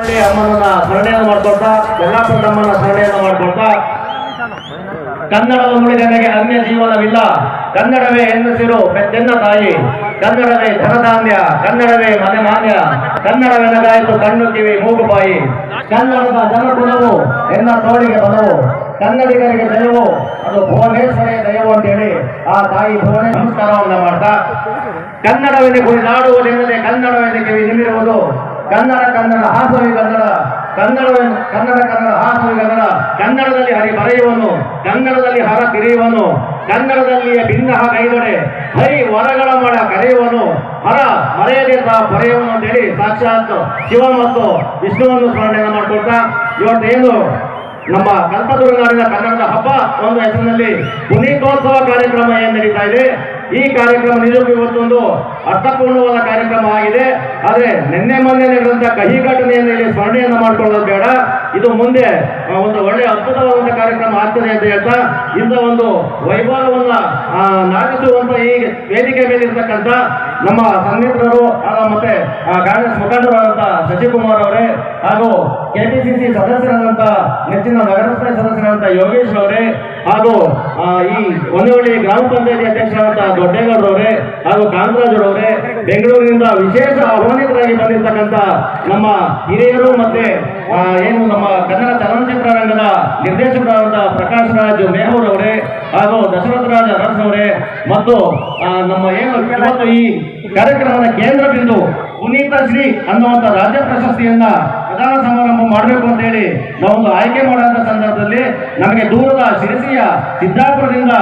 ಅಮ್ಮನನ್ನ ಸ್ಮರಣೆಯನ್ನು ಮಾಡ್ಕೊಳ್ತಾ ಯಲ್ಲಾಪುರದ ಅಮ್ಮನ ಸ್ಮರಣೆಯನ್ನು ಮಾಡ್ಕೊಳ್ತಾ. ಕನ್ನಡದ ಮುಳಿದನೆಗೆ ಅನ್ಯ ಜೀವನವಿಲ್ಲ. ಕನ್ನಡವೇ ಹೆಂಗಸಿರು ಪೆದ್ದೆನ್ನ ತಾಯಿ. ಕನ್ನಡವೇ ಧನಧಾನ್ಯ, ಕನ್ನಡವೇ ಮನೆ ಮಾನ್ಯ ಕನ್ನಡವೆನಗಾಯಿತು ಕಣ್ಣು ಕಿವಿ, ಮೂಗು ಬಾಯಿ. ಕನ್ನಡದ ಜನಕುಲವು ಎನ್ನ ತೋಳಿಗೆ ಬಲವು. ಕನ್ನಡಿಗರಿಗೆ ದಯವು, ಅದು ಭುವನೇಶ್ವರಿಯ ದಯವು ಅಂತೇಳಿ ಆ ತಾಯಿ ಭುವನೇ ನಮಸ್ಕಾರವನ್ನ ಮಾಡ್ತಾ. ಕನ್ನಡವೆಂದು ಕುಣಿದಾಡುವುದೆಂದರೆ ಕನ್ನಡವೆಂದು ಕಿವಿ ನಿಮಿರುವುದು. ಕನ್ನಡ ಕನ್ನಡ ಹಾಸವಿ ಕನ್ನಡ ಕನ್ನಡ ಕನ್ನಡ ಕನ್ನಡ ಹಾಸವಿ ಕನ್ನಡ, ಕನ್ನಡದಲ್ಲಿ ಹರಿ ಬರೆಯುವನು, ಕನ್ನಡದಲ್ಲಿ ಹರ ತಿರಿಯುವನು, ಕನ್ನಡದಲ್ಲಿಯ ಭಿನ್ನ ಕೈದೊಡೆ ಹರಿ ವರಗಳ ಮಳ ಕರೆಯುವನು, ಹರ ಮರೆಯದೆ ತಾ ಅಂತ ಹೇಳಿ ಸಾಕ್ಷಾತ್ ಶಿವ ಮತ್ತು ವಿಷ್ಣುವನ್ನು ಸ್ಮರಣೆಯನ್ನು ಮಾಡಿಕೊಳ್ತಾ ಇವತ್ತೇನು ನಮ್ಮ ಕಲ್ಪದುರ್ಗ ನಾಡಿನ ಕನ್ನಡದ ಹಬ್ಬ, ಒಂದು ಹೆಸರಿನಲ್ಲಿ ಪುನೀತೋತ್ಸವ ಕಾರ್ಯಕ್ರಮ ಏನು ನಡೀತಾ ಇದೆ? ಈ ಕಾರ್ಯಕ್ರಮ ನಿಜಕ್ಕೂ ಇವತ್ತೊಂದು ಅರ್ಥಪೂರ್ಣವಾದ ಕಾರ್ಯಕ್ರಮ ಆಗಿದೆ. ಆದರೆ ನಿನ್ನೆ ಮೊನ್ನೆ ನಡೆದಂತ ಕಹಿ ಘಟನೆಯನ್ನು ಇಲ್ಲಿ ಸ್ಮರಣೆಯನ್ನು ಮಾಡಿಕೊಳ್ಳೋದು ಬೇಡ. ಇದು ಮುಂದೆ ಒಂದು ಒಳ್ಳೆಯ ಅದ್ಭುತವಾದಂತ ಕಾರ್ಯಕ್ರಮ ಆಗ್ತದೆ ಅಂತ ಹೇಳ್ತಾ, ಇಂಥ ಒಂದು ವೈಭವವನ್ನ ನಾಗಿಸುವಂತ ಈ ವೇದಿಕೆ ಮೇಲೆ ಇರ್ತಕ್ಕಂಥ ನಮ್ಮ ಸಂಗೀತರು ಮತ್ತೆ ಕಾಂಗ್ರೆಸ್ ಕಾಂಗ್ರೆಸ್ ಮುಖಂಡರಾದಂತ ಶಶಿಕುಮಾರ್ ಅವರೇ ಹಾಗೂ ಕೆಪಿಸಿಸಿ ಸದಸ್ಯರಾದಂಥ ನೆಚ್ಚಿನ ನಗರಸಭೆ ಸದಸ್ಯರಾದಂಥ ಯೋಗೇಶ್ ಅವರೇ ಹಾಗೂ ಈ ಹೊನ್ನವಳ್ಳಿ ಗ್ರಾಮ ಪಂಚಾಯತಿ ಅಧ್ಯಕ್ಷರಾದಂತ ದೊಡ್ಡೇಗೌಡರವರೇ ಹಾಗೂ ಕಾಂತರಾಜರವರೇ ಬೆಂಗಳೂರಿನಿಂದ ವಿಶೇಷ ಆಹ್ವಾನಿತರಾಗಿ ಬಂದಿರತಕ್ಕಂಥ ನಮ್ಮ ಹಿರಿಯರು ಮತ್ತೆ ಏನು ನಮ್ಮ ಕನ್ನಡ ಚಲನಚಿತ್ರ ರಂಗದ ನಿರ್ದೇಶಕರಾದಂತಹ ಪ್ರಕಾಶ್ ರಾಜ್ ಮೇಹೂರ್ ಅವರೇ ಹಾಗೂ ದಶರಥ ರಾಜ್ ಅವರೇ ಮತ್ತು ನಮ್ಮ ಏನು ಇವತ್ತು ಈ ಕಾರ್ಯಕ್ರಮದ ಕೇಂದ್ರ ಬಿಂದು ಪುನೀತ ಶ್ರೀ ಅನ್ನುವಂಥ ರಾಜ್ಯ ಪ್ರಶಸ್ತಿಯನ್ನ ಪ್ರಧಾನ ಸಮಾರಂಭ ಮಾಡಬೇಕು ಅಂತ ಹೇಳಿ ನಾವೊಂದು ಆಯ್ಕೆ ಮಾಡುವಂತ ಸಂದರ್ಭದಲ್ಲಿ ನಮಗೆ ದೂರದ ಶಿರಸಿಯ ಸಿದ್ದಾಪುರದಿಂದ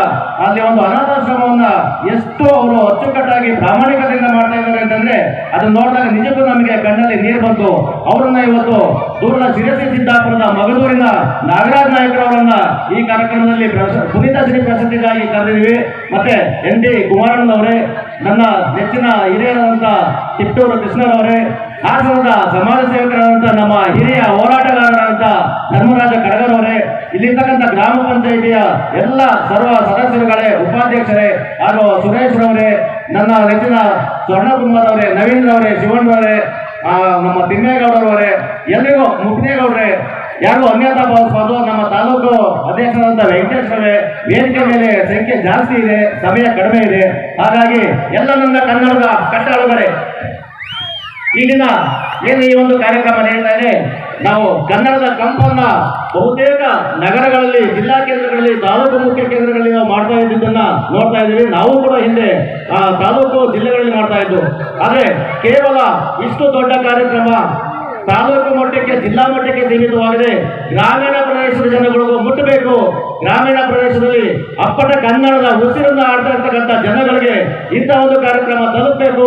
ಅಲ್ಲಿ ಒಂದು ಅನಾಥಾಶ್ರಮವನ್ನ ಎಷ್ಟು ಅವರು ಅಚ್ಚುಕಟ್ಟಾಗಿ ಪ್ರಾಮಾಣಿಕತೆಯಿಂದ ಮಾಡ್ತಾ ಇದ್ದಾರೆ ಅಂತಂದ್ರೆ ಅದನ್ನ ನೋಡಿದಾಗ ನಿಜಕ್ಕೂ ನಮಗೆ ಕಣ್ಣಲ್ಲಿ ನೀರು ಬಂತು. ಅವರನ್ನ ಇವತ್ತು ದೂರದ ಶಿರಸಿ ಸಿದ್ದಾಪುರದ ಮಗದೂರಿನ ನಾಗರಾಜ್ ನಾಯಕರವರನ್ನ ಈ ಕಾರ್ಯಕ್ರಮದಲ್ಲಿ ಪುನೀತ ಶ್ರೀ ಪ್ರಶಸ್ತಿಗಾಗಿ ಕರೆದಿದ್ವಿ ಮತ್ತೆ ಎನ್ ಡಿ ಕುಮಾರಣ್ಣನವರೇ ನನ್ನ ನೆಚ್ಚಿನ ಹಿರಿಯರಾದಂಥ ತಿಪ್ಟೂರು ಕೃಷ್ಣರವರೇ ಹಾಸನದ ಸಮಾಜ ಸೇವಕರಾದಂಥ ನಮ್ಮ ಹಿರಿಯ ಹೋರಾಟಗಾರರಾದಂಥ ಧರ್ಮರಾಜ ಕಡಗರವರೇ ಇಲ್ಲಿರ್ತಕ್ಕಂಥ ಗ್ರಾಮ ಪಂಚಾಯಿತಿಯ ಎಲ್ಲ ಸರ್ವ ಸದಸ್ಯರುಗಳೇ, ಉಪಾಧ್ಯಕ್ಷರೇ, ಹಾಗೂ ಸುರೇಶ್ ರವರೇ, ನನ್ನ ನೆಚ್ಚಿನ ಸ್ವರ್ಣಕುಮಾರ್ ಅವರೇ, ನವೀಂದ್ರ ಅವರೇ ಶಿವಣ್ಣವರೇ ನಮ್ಮ ತಿಮ್ಮೇಗೌಡರವರೇ ಎಲ್ಲಿಗೂ ಮುಕ್ನೇಗೌಡ್ರೆ ಯಾರು ಅನ್ಯತಾ ಭಾವಿಸಬಾರ್ದು ನಮ್ಮ ತಾಲೂಕು ಅಧ್ಯಕ್ಷರಾದಂಥ ವೆಂಕಟೇಶ್ವರೇ ವೇದಿಕೆ ಮೇಲೆ ಸಂಖ್ಯೆ ಜಾಸ್ತಿ ಇದೆ, ಸಮಯ ಕಡಿಮೆ ಇದೆ. ಹಾಗಾಗಿ ಎಲ್ಲ ನನ್ನ ಕನ್ನಡದ ಕಟ್ಟಾಳುಗಳೇ ಇಲ್ಲಿನ ಏನು ಈ ಒಂದು ಕಾರ್ಯಕ್ರಮ ನಡೀತಾ ಇದೆ, ನಾವು ಕನ್ನಡದ ಕಂಪನ್ನ ಬಹುತೇಕ ನಗರಗಳಲ್ಲಿ, ಜಿಲ್ಲಾ ಕೇಂದ್ರಗಳಲ್ಲಿ, ತಾಲೂಕು ಮುಖ್ಯ ಕೇಂದ್ರಗಳಲ್ಲಿ ನಾವು ಮಾಡ್ತಾ ಇದ್ದಿದ್ದನ್ನ ನೋಡ್ತಾ ಇದ್ದೀವಿ. ನಾವು ಕೂಡ ಹಿಂದೆ ತಾಲೂಕು ಜಿಲ್ಲೆಗಳಲ್ಲಿ ಮಾಡ್ತಾ ಇದ್ದು. ಆದರೆ ಕೇವಲ ಇಷ್ಟು ದೊಡ್ಡ ಕಾರ್ಯಕ್ರಮ ತಾಲೂಕು ಮಟ್ಟಕ್ಕೆ, ಜಿಲ್ಲಾ ಮಟ್ಟಕ್ಕೆ ಸೀಮಿತವಾಗಿದೆ. ಗ್ರಾಮೀಣ ಪ್ರದೇಶದ ಜನಗಳಿಗೂ ಮುಟ್ಟಬೇಕು. ಗ್ರಾಮೀಣ ಪ್ರದೇಶದಲ್ಲಿ ಅಪ್ಪಟ ಕನ್ನಡದ ಉಸಿರನ್ನು ಆಡ್ತಾ ಇರ್ತಕ್ಕಂಥ ಜನಗಳಿಗೆ ಇಂಥ ಒಂದು ಕಾರ್ಯಕ್ರಮ ತಲುಪಬೇಕು.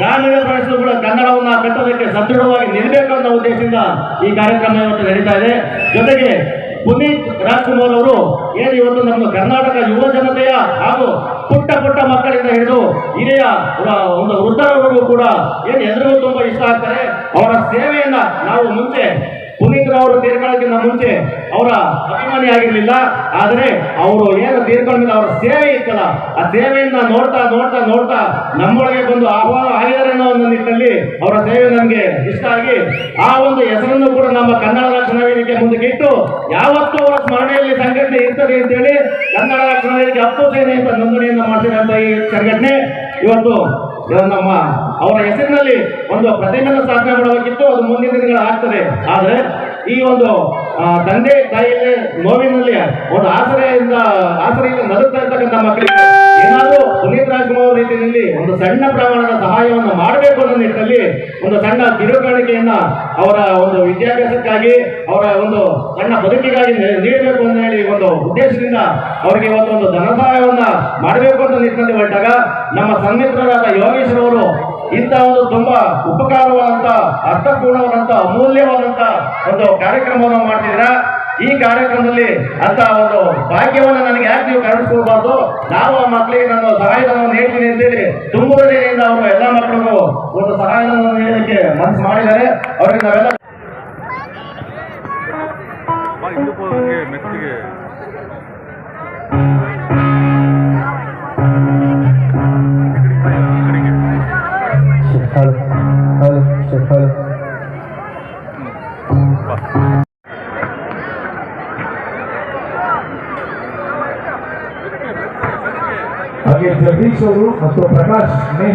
ಗ್ರಾಮೀಣ ಪ್ರದೇಶದ ಕೂಡ ಕನ್ನಡವನ್ನು ಕಟ್ಟೋದಕ್ಕೆ ಸದೃಢವಾಗಿ ನಿಲ್ಲಬೇಕು ಅನ್ನೋ ಉದ್ದೇಶದಿಂದ ಈ ಕಾರ್ಯಕ್ರಮ ಇವತ್ತು ನಡೀತಾ ಇದೆ. ಜೊತೆಗೆ ಪುನೀತ್ ರಾಜ್ಕುಮಾರ್ ಅವರು ಏನು ಇವತ್ತು ನಮ್ಮ ಕರ್ನಾಟಕ ಯುವ ಜನತೆಯ ಹಾಗೂ ಪುಟ್ಟ ಪುಟ್ಟ ಮಕ್ಕಳಿಂದ ಹಿಡಿದು ಹಿರಿಯ ಒಂದು ವೃದ್ಧರವರೆಗೂ ಕೂಡ ಏನು ಎಲ್ರಿಗೂ ತುಂಬಾ ಇಷ್ಟ ಆಗ್ತಾರೆ. ಅವರ ಸೇವೆಯನ್ನ ನಾವು ಮುಂಚೆ, ಪುನೀತ್ ಅವರು ತೀರ್ಕೊಳ್ಳೋಕ್ಕಿಂತ ಮುಂಚೆ ಅವರ ಅಭಿಮಾನಿ ಆಗಿರ್ಲಿಲ್ಲ. ಆದರೆ ಅವರು ಏನು ತೀರ್ಕೊಂಡ ಮೇಲೆ ಅವರ ಸೇವೆ ಇತ್ತಲ್ಲ, ಆ ಸೇವೆಯಿಂದ ನೋಡ್ತಾ ನೋಡ್ತಾ ನೋಡ್ತಾ ನಮ್ಮೊಳಗೆ ಬಂದು ಆಹ್ವಾನ ಆಗಿದ್ದಾರೆ ಅನ್ನೋ ಒಂದು ನಿಟ್ಟಿನಲ್ಲಿ ಅವರ ಸೇವೆ ನಮಗೆ ಆಗಿ ಆ ಒಂದು ಹೆಸರನ್ನು ಕೂಡ ನಮ್ಮ ಕನ್ನಡ ರಕ್ಷಣಾ ವೇದಿಕೆ ಮುಂದಕ್ಕೆ ಇಟ್ಟು ಯಾವತ್ತೂ ಅವರ ಸ್ಮರಣೆಯಲ್ಲಿ ಸಂಘಟನೆ ಇರ್ತದೆ ಅಂತೇಳಿ ಕನ್ನಡ ರಕ್ಷಣಾ ವೇದಿಕೆ ಹತ್ತು ಸೇನೆ ಅಂತ ನೋಂದಣಿಯನ್ನು ಅಂತ ಈ ಸಂಘಟನೆ. ಇವತ್ತು ನಮ್ಮ ಅವರ ಹೆಸರಿನಲ್ಲಿ ಒಂದು ಪ್ರತಿಮೆಯನ್ನು ಸ್ಥಾಪನೆ ಮಾಡಬೇಕಿತ್ತು. ಅದು ಮುಂದಿನ ದಿನಗಳು ಆಗ್ತದೆ. ಆದರೆ ಈ ಒಂದು ತಂದೆ ತಾಯಿಯಲ್ಲಿ ನೋವಿನಲ್ಲಿ ಒಂದು ಆಸರೆಯಿಂದ ಆಸರೆಯಿಂದ ನಡುತ್ತಾ ಇರ್ತಕ್ಕಂಥ ಮಕ್ಕಳಿಗೆ ಏನಾದರೂ ಪುನೀತ್ ರಾಜ್ಕುಮಾರ್ ರೀತಿಯಲ್ಲಿ ಒಂದು ಸಣ್ಣ ಪ್ರಮಾಣದ ಸಹಾಯವನ್ನು ಮಾಡಬೇಕು ಅನ್ನೋ ನಿಟ್ಟಿನಲ್ಲಿ ಒಂದು ಸಣ್ಣ ತಿರುಗಾಣಿಕೆಯನ್ನು ಅವರ ಒಂದು ವಿದ್ಯಾಭ್ಯಾಸಕ್ಕಾಗಿ, ಅವರ ಒಂದು ಸಣ್ಣ ಬದುಕಿಗಾಗಿ ನೀಡಬೇಕು ಅಂತ ಹೇಳಿ ಒಂದು ಉದ್ದೇಶದಿಂದ ಅವರಿಗೆ ಇವತ್ತು ಒಂದು ಧನ ಸಹಾಯವನ್ನು ಮಾಡಬೇಕು ಅಂತ ನಿಟ್ಟಿನಲ್ಲಿ ಹೊರಟಾಗ ನಮ್ಮ ಸಂಮಿತ್ರರಾದ ಯೋಗೇಶ್ವರವರು ಇಂಥ ಒಂದು ತುಂಬಾ ಉಪಕಾರವಾದಂತ, ಅರ್ಥಪೂರ್ಣವಾದಂತ, ಅಮೂಲ್ಯವಾದಂತ ಒಂದು ಕಾರ್ಯಕ್ರಮವನ್ನು ಮಾಡ್ತಿದ್ರ ಈ ಕಾರ್ಯಕ್ರಮದಲ್ಲಿ ಅಂತ ಒಂದು ಭಾಗ್ಯವನ್ನು ನನಗೆ ಯಾಕೆ ನೀವು ಕರೆಸ್ಕೊಳ್ಬಾರ್ದು ನಾವು ಆ ಮಕ್ಕಳಿಗೆ ನಾನು ಸಹಾಯಧನವನ್ನು ನೀಡ್ತೀನಿ ಅಂತೇಳಿ ತುಂಬುವುದರಿಂದ ಅವರು ಎಲ್ಲ ಮಕ್ಕಳಿಗೂ ಒಂದು ಸಹಾಯಧನವನ್ನು ನೀಡೋದಕ್ಕೆ ಮನಸ್ಸು ಮಾಡಿದ್ದಾರೆ. ಅವರಿಗೆ ನಾವೆಲ್ಲ ಬಾ ಹಾಗೆ ಜಗದೀಶ್ ಅವರು ಮತ್ತು ಪ್ರಕಾಶ್ ನೇಹು